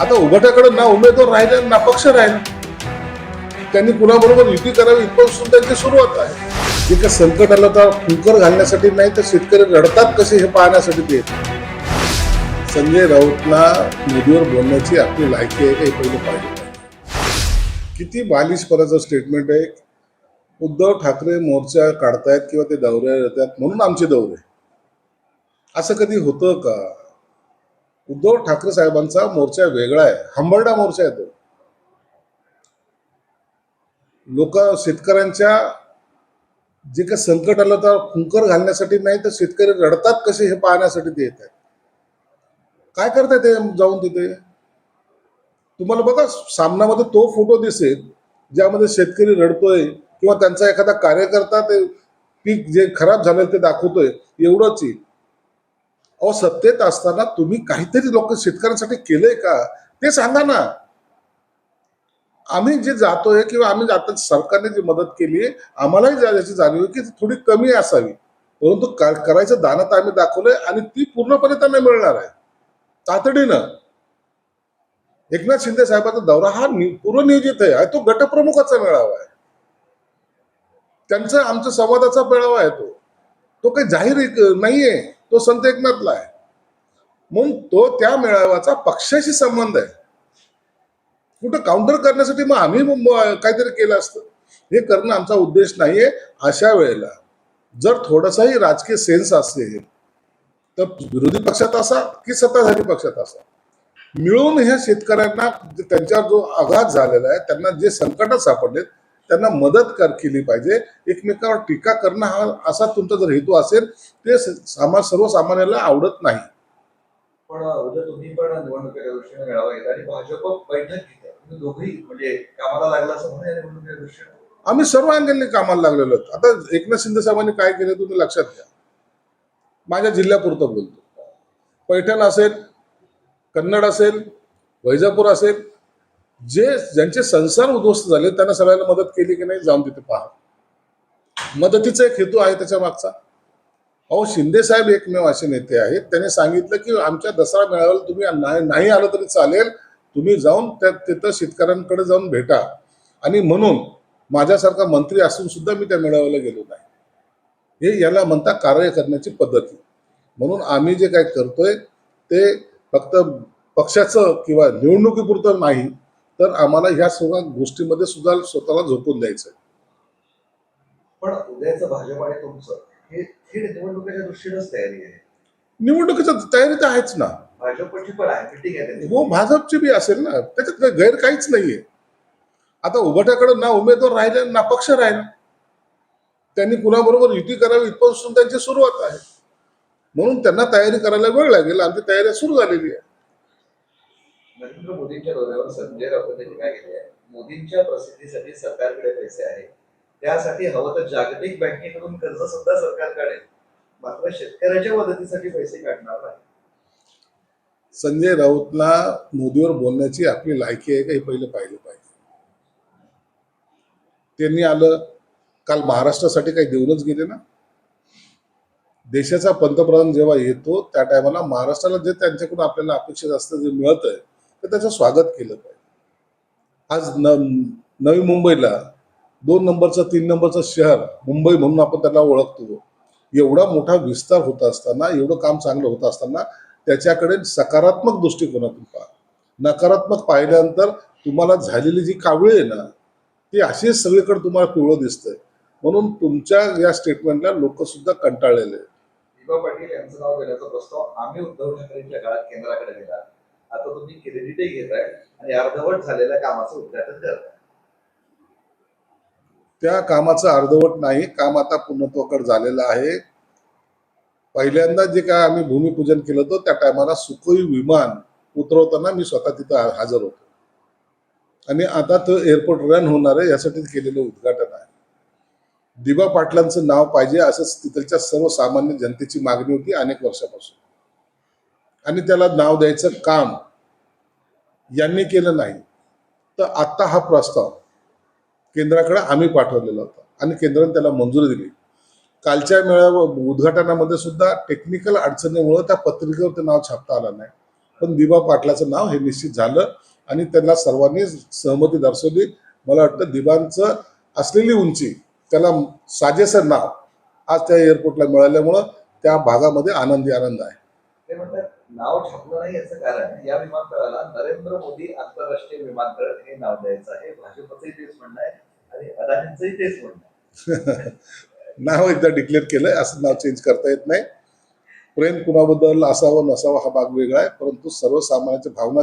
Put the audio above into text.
आता उभटाकडे ना उमेदवार राहिले ना पक्ष राहिले. त्यांनी कुणाबरोबर युती करावी इथपासून त्यांची सुरुवात आहे. जे काय संकट आलं तर फुंकर घालण्यासाठी नाही तर शेतकरी रडतात कसे हे पाहण्यासाठी ते संजय राऊतला मोदीवर बोलण्याची आपली लायकी आहे का हे पहिले पाहिजे. किती बालिशपणाचं स्टेटमेंट आहे. उद्धव ठाकरे मोर्चा काढतायत किंवा ते दौऱ्या येतात म्हणून आमचे दौरे. असं कधी होतं का? उद्धव ठाकरे साहेबांचा मोर्चा वेगळा आहे. हंबरडा मोर्चा आहे तो. लोक शेतकऱ्यांच्या जे काही संकट आलं तर फुंकर घालण्यासाठी नाही तर शेतकरी रडतात कसे हे पाहण्यासाठी ते येत आहेत. काय करताय ते जाऊन तिथे? तुम्हाला बघा सामनामध्ये तो फोटो दिसेल ज्यामध्ये शेतकरी रडतोय किंवा त्यांचा एखादा कार्यकर्ता ते पीक जे खराब झालं ते दाखवतोय एवढंच येईल अहो सत्तेत असताना तुम्ही काहीतरी लोक शेतकऱ्यांसाठी केलंय का? ते सांगा ना. आम्ही जे जातोय किंवा आम्ही आता सरकारने जी मदत केली आहे आम्हालाही जा- याची जाणीव आहे की थोडी कमी असावी. परंतु करायचं दानात आम्ही दाखवलंय आणि ती पूर्णपणे त्यांना मिळणार आहे. तातडीनं. एकनाथ शिंदे साहेबांचा दौरा हा नि- पूर्वनियोजित आहे. तो गटप्रमुखाचा मेळावा आहे. त्यांचा आमच्या संवादाचा मेळावा आहे तो. तो काही जाहीर नाहीये. तो संत एकनाथला आहे. म्हणून तो त्या मेळाव्याचा पक्षाशी संबंध आहे. कुठं काउंटर करण्यासाठी मग आम्ही मग काहीतरी केलं असतं. हे करणं आमचा उद्देश नाहीये. अशा वेळेला जर थोडासाही राजकीय सेन्स असेल तर विरोधी पक्षात असा की सत्ताधारी पक्षात असा. मिळून ह्या शेतकऱ्यांना त्यांच्यावर जो आघात झालेला आहे त्यांना जे संकटात सापडलेत त्यांना मदत कर केली पाहिजे. एकमेकावर टीका करणं हा असा तुमचा जर हेतू असेल ते स- सामा सर्वसामान्याला आवडत नाही. पण उद्या तुम्ही पण निवडणुकीच्या दृष्टीने मेळावा घेता आणि भाजप बैठक घेते. तुम्ही दोघेही म्हणजे कामाला लागला असं म्हणून निवडणुकीच्या दृष्टीने? आम्ही सर्व अँगलने कामाला लागलेलो आहोत. आता एकनाथ शिंदे साहेबांनी काय केलं तुम्ही लक्षात घ्या. माझ्या जिल्ह्यापुरतं बोलतो. पैठण असेल कन्नड असेल वैजापूर असेल जे ज्यांचे संसार उद्ध्वस्त झाले त्यांना सगळ्यांना मदत केली की नाही जाऊन तिथे पहा. मदतीचा एक हेतू आहे त्याच्या मागचा. अहो शिंदे साहेब एकमेव असे नेते आहेत. त्यांनी सांगितलं की आमच्या दसरा मेळाव्याला तुम्ही नाही नाही आलं तरी चालेल. तुम्ही जाऊन त्या तिथं शेतकऱ्यांकडे जाऊन भेटा. आणि म्हणून माझ्यासारखा मंत्री असून सुद्धा मी त्या मेळाव्याला गेलो नाही. हे याला म्हणता कार्य करण्याची पद्धती. म्हणून आम्ही जे काय करतोय ते फक्त पक्षाचं किंवा निवडणुकीपुरतं नाही तर आम्हाला ह्या सगळ्या गोष्टीमध्ये सुद्धा स्वतःला झोकून द्यायचं. पण उद्याचं भाजप आणि तुमचं हे थेट निवडणुकीच्या दृष्टीनेच तयारी आहे. निवडणुकीची तयारी तर आहेच ना. भाजपची पण आहे आहे. हो भाजपची बी असेल ना. त्याच्यात काही गैर काहीच नाहीये. आता उभटाकडे ना उमेदवार राहिले ना पक्ष राहिला. त्यांनी कुणाबरोबर युती करावी इथपासून त्यांची सुरुवात आहे. म्हणून त्यांना तयारी करायला वेळ लागेल आमची तयारी सुरू झालेली आहे. नरेंद्र मोदींच्या दौऱ्यावर संजय राऊत यांनी काय केले मोदींच्या प्रसिद्धीसाठी सरकारकडे पैसे आहेत. त्यासाठी हवं तर जागतिक बँकेकडून कर्ज सुद्धा सरकार काढेल. मात्र शेतकऱ्याच्या मदतीसाठी पैसे काढणार नाही. संजय राऊतला मोदीवर बोलण्याची आपली लायकी आहे का हे पहिलं पाहिलं पाहिजे. त्यांनी आलं काल महाराष्ट्रासाठी काही देऊनच गेले ना? देशाचा पंतप्रधान जेव्हा येतो त्या टायमाला महाराष्ट्राला जे त्यांच्याकडून आपल्याला अपेक्षित असतं जे मिळत आहे तर त्याचं स्वागत केलं पाहिजे. आज न नवी मुंबईला दोन नंबरचं तीन नंबरचं शहर मुंबई म्हणून आपण त्याला ओळखतो. एवढा मोठा विस्तार होत असताना एवढं काम चांगलं होत असताना त्याच्याकडे सकारात्मक दृष्टिकोनातून पहा. नकारात्मक पाहिल्यानंतर तुम्हाला झालेली जी कावळी आहे ना ती अशीच सगळीकडे तुम्हाला पिवळं दिसतंय. म्हणून तुमच्या या स्टेटमेंटला लोक सुद्धा कंटाळलेले आहेत. पाटील यांचं नाव देण्याचा प्रस्ताव आम्ही उद्धव ठाकरेंच्या काळात केंद्राकडे दिला आता तुम्ही क्रेडिटही घेताय आणि अर्धवट झालेल्या कामाचं उद्घाटन करताय. त्या कामाचं अर्धवट नाही काम आता पूर्णत्वाकडे झालेलं आहे. पहिल्यांदा जे काय आम्ही भूमिपूजन केलं होतं त्या टायमाला सुखोई विमान उतरवताना मी स्वतः तिथं हजर होतो. आणि आता तो एअरपोर्ट रन होणार आहे यासाठी केलेलं उद्घाटन आहे. दिबा पाटलांचं नाव पाहिजे असंच तिथलच्या सर्वसामान्य जनतेची मागणी होती अनेक वर्षापासून. आणि त्याला नाव द्यायचं काम यांनी केलं नाही. तर आत्ता हा प्रस्ताव केंद्राकडे आम्ही पाठवलेला होता आणि केंद्राने त्याला मंजुरी दिली. कालच्या मेळावा उद्घाटनामध्ये सुद्धा टेक्निकल अडचणीमुळे त्या पत्रिकेवर ते नाव छापता आलं नाही. पण दिबा पाटलाचं नाव हे निश्चित झालं आणि त्यांना सर्वांनी सहमती दर्शवली. मला वाटतं दिबांचं असलेली उंची त्याला साजेसं नाव आज त्या एअरपोर्टला मिळाल्यामुळं त्या भागामध्ये आनंदी आनंद आहे. ते म्हणतात नाव छापलं नाही याचं कारण या विमानतळाला नरेंद्र मोदी आंतरराष्ट्रीय विमानतळ हे नाव द्यायचं आहे. भाजपचंही तेच म्हणणं आहे आणि अदानींचंही तेच म्हणणं आहे. नाव एकदा डिक्लेअर केलंय असं नाव चेंज करता येत नाही. प्रेम कुणाबद्दल असावं नसावं हा भाग वेगळा आहे परंतु सर्वसामान्यांच्या भावना